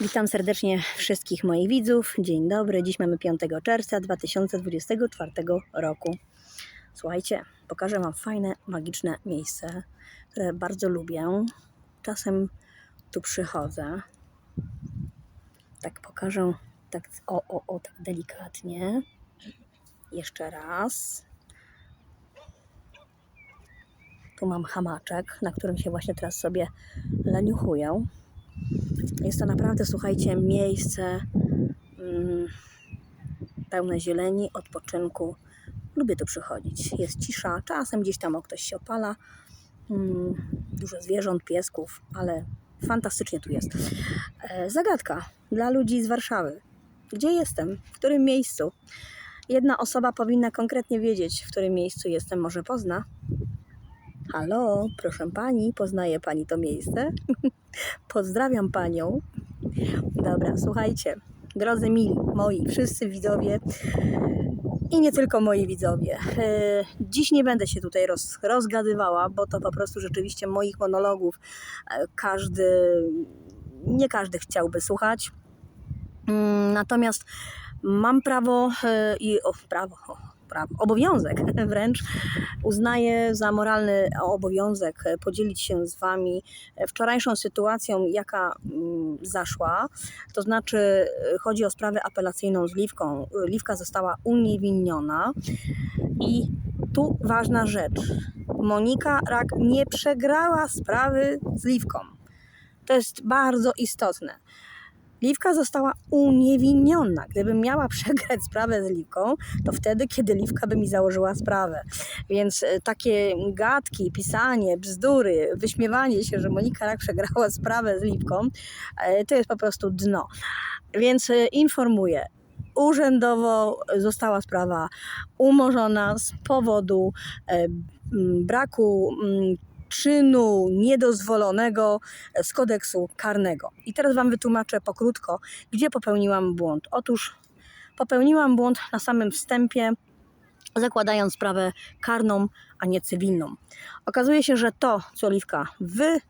Witam serdecznie wszystkich moich widzów. Dzień dobry. Dziś mamy 5 czerwca 2024 roku. Słuchajcie, pokażę Wam fajne, magiczne miejsce, które bardzo lubię. Czasem tu przychodzę. Tak pokażę, tak o, o, o, tak delikatnie. Jeszcze raz. Tu mam hamaczek, na którym się właśnie teraz sobie leniuchuję. Jest to naprawdę, słuchajcie, miejsce mm, pełne zieleni, odpoczynku. Lubię tu przychodzić. Jest cisza, czasem gdzieś tam o ktoś się opala. Mm, dużo zwierząt, piesków, ale fantastycznie tu jest. E, zagadka dla ludzi z Warszawy. Gdzie jestem? W którym miejscu? Jedna osoba powinna konkretnie wiedzieć, w którym miejscu jestem. Może pozna? Halo, proszę pani, poznaje pani to miejsce? Pozdrawiam panią. Dobra, słuchajcie, drodzy mili, moi, wszyscy widzowie i nie tylko moi widzowie. E, Dziś nie będę się tutaj roz, rozgadywała, bo to po prostu rzeczywiście moich monologów e, każdy, nie każdy chciałby słuchać. Mm, Natomiast mam prawo e, i o, prawo, obowiązek wręcz uznaję za moralny obowiązek podzielić się z Wami wczorajszą sytuacją, jaka mm, zaszła. To znaczy, chodzi o sprawę apelacyjną z Liwką. Liwka została uniewinniona i tu ważna rzecz. Monika Rak nie przegrała sprawy z Liwką. To jest bardzo istotne. Liwka została uniewinniona. Gdybym miała przegrać sprawę z Liwką, to wtedy, kiedy Liwka by mi założyła sprawę. Więc e, takie gadki, pisanie, bzdury, wyśmiewanie się, że Monika Rak przegrała sprawę z Liwką, e, to jest po prostu dno. Więc e, informuję. Urzędowo została sprawa umorzona z powodu braku czynu niedozwolonego z kodeksu karnego. I teraz Wam wytłumaczę pokrótko, gdzie popełniłam błąd. Otóż popełniłam błąd na samym wstępie, zakładając sprawę karną, a nie cywilną. Okazuje się, że to, co Oliwka wy,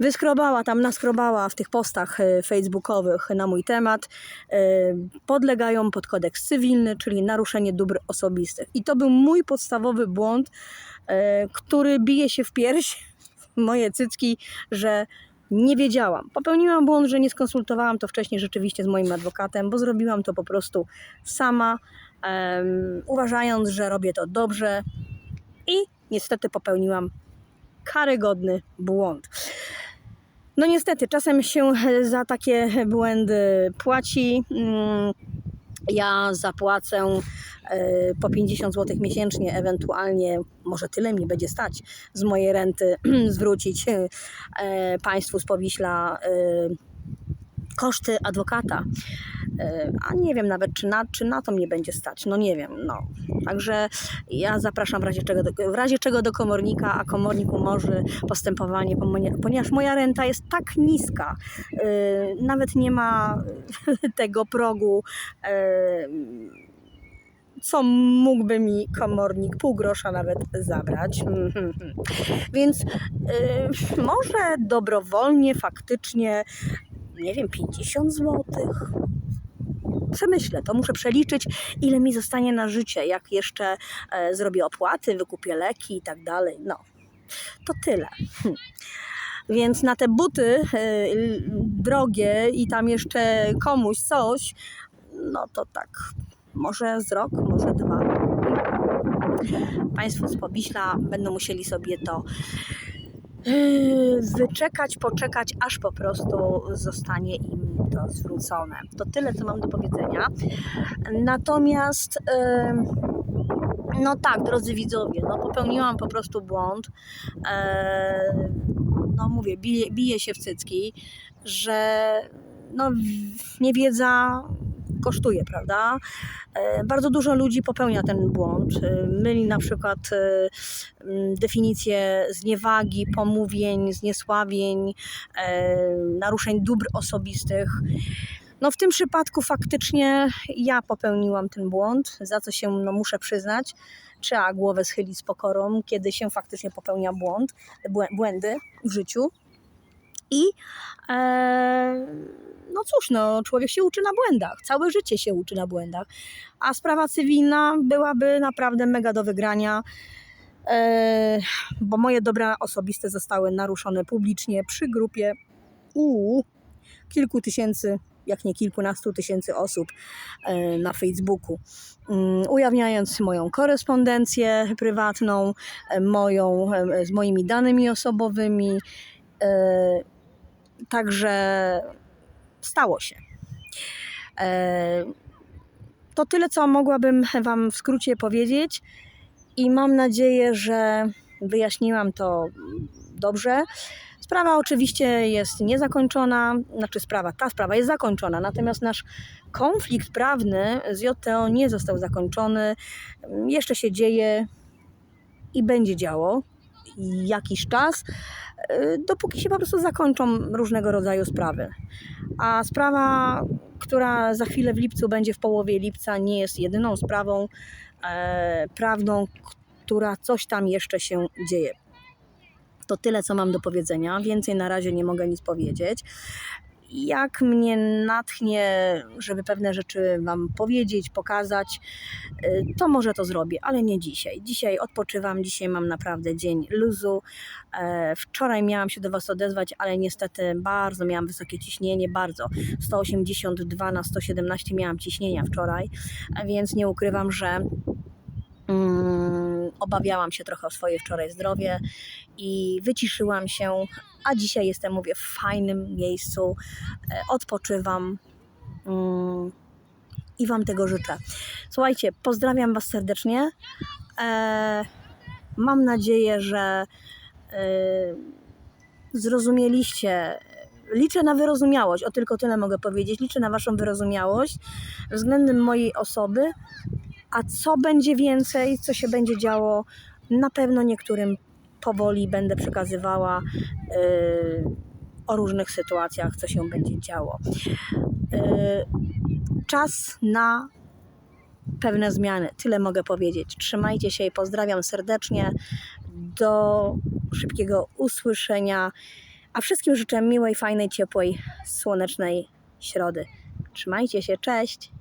wyskrobała, tam naskrobała w tych postach e, facebookowych na mój temat, e, podlegają pod kodeks cywilny, czyli naruszenie dóbr osobistych. I to był mój podstawowy błąd, e, który bije się w pierś, moje cycki, że nie wiedziałam. Popełniłam błąd, że nie skonsultowałam to wcześniej rzeczywiście z moim adwokatem, bo zrobiłam to po prostu sama, em, uważając, że robię to dobrze i niestety popełniłam karygodny błąd. No niestety, czasem się za takie błędy płaci. Mm, Ja zapłacę e, po 50 zł miesięcznie, ewentualnie może tyle mi będzie stać z mojej renty zwrócić e, państwu z Powiśla e, koszty adwokata. A nie wiem nawet, czy na, czy na to mnie będzie stać. No nie wiem. No. Także ja zapraszam w razie, czego do, w razie czego do komornika, a komornik umorzy postępowanie, ponieważ moja renta jest tak niska. e, Nawet nie ma tego progu. e, Co mógłby mi komornik pół grosza nawet zabrać. Więc e, może dobrowolnie, faktycznie nie wiem, 50 zł. Przemyślę to, muszę przeliczyć, ile mi zostanie na życie, jak jeszcze e, zrobię opłaty, wykupię leki i tak dalej. No, to tyle. Hm. Więc na te buty e, drogie i tam jeszcze komuś coś, no to tak, może z rok, może dwa. Państwo z Pobiśla będą musieli sobie to wyczekać, poczekać, aż po prostu zostanie im to zwrócone. To tyle, co mam do powiedzenia. Natomiast, yy, no tak, drodzy widzowie, no popełniłam po prostu błąd. Yy, No mówię, bije, bije się w cycki, że no, niewiedza kosztuje, prawda? E, Bardzo dużo ludzi popełnia ten błąd. E, Myli na przykład e, m, definicje zniewagi, pomówień, zniesławień, naruszeń dóbr osobistych. No w tym przypadku faktycznie ja popełniłam ten błąd, za co się no, muszę przyznać. Trzeba głowę schylić z pokorą, kiedy się faktycznie popełnia błąd, błę- błędy w życiu. I no cóż, no, człowiek się uczy na błędach, całe życie się uczy na błędach, a sprawa cywilna byłaby naprawdę mega do wygrania, e, bo moje dobra osobiste zostały naruszone publicznie przy grupie u kilku tysięcy, jak nie kilkunastu tysięcy osób e, na Facebooku, Mm, ujawniając moją korespondencję prywatną, e, moją, z moimi danymi osobowymi. Także stało się. E, To tyle, co mogłabym Wam w skrócie powiedzieć, i mam nadzieję, że wyjaśniłam to dobrze. Sprawa oczywiście jest niezakończona, znaczy sprawa, ta sprawa jest zakończona, natomiast nasz konflikt prawny z JTO nie został zakończony. Jeszcze się dzieje i będzie działo jakiś czas, y, dopóki się po prostu zakończą różnego rodzaju sprawy. A sprawa, która za chwilę w lipcu będzie w połowie lipca, nie jest jedyną sprawą e, prawną, która coś tam jeszcze się dzieje. To tyle, co mam do powiedzenia. Więcej na razie nie mogę nic powiedzieć. Jak mnie natchnie, żeby pewne rzeczy Wam powiedzieć, pokazać, y, to może to zrobię, ale nie dzisiaj. Dzisiaj odpoczywam, dzisiaj mam naprawdę dzień luzu. E, Wczoraj miałam się do Was odezwać, ale niestety bardzo miałam wysokie ciśnienie, bardzo. 182 na 117 miałam ciśnienia wczoraj, więc nie ukrywam, że obawiałam się trochę o swoje wczoraj zdrowie i wyciszyłam się, a dzisiaj jestem, mówię, w fajnym miejscu, e, odpoczywam mm, i Wam tego życzę. Słuchajcie, pozdrawiam Was serdecznie. E, mam nadzieję, że e, zrozumieliście. Liczę na wyrozumiałość, o tylko tyle mogę powiedzieć. Liczę na Waszą wyrozumiałość względem mojej osoby, a co będzie więcej, co się będzie działo, na pewno niektórym powoli będę przekazywała yy, o różnych sytuacjach, co się będzie działo. Yy, czas na pewne zmiany. Tyle mogę powiedzieć. Trzymajcie się i pozdrawiam serdecznie. Do szybkiego usłyszenia. A wszystkim życzę miłej, fajnej, ciepłej, słonecznej środy. Trzymajcie się, cześć!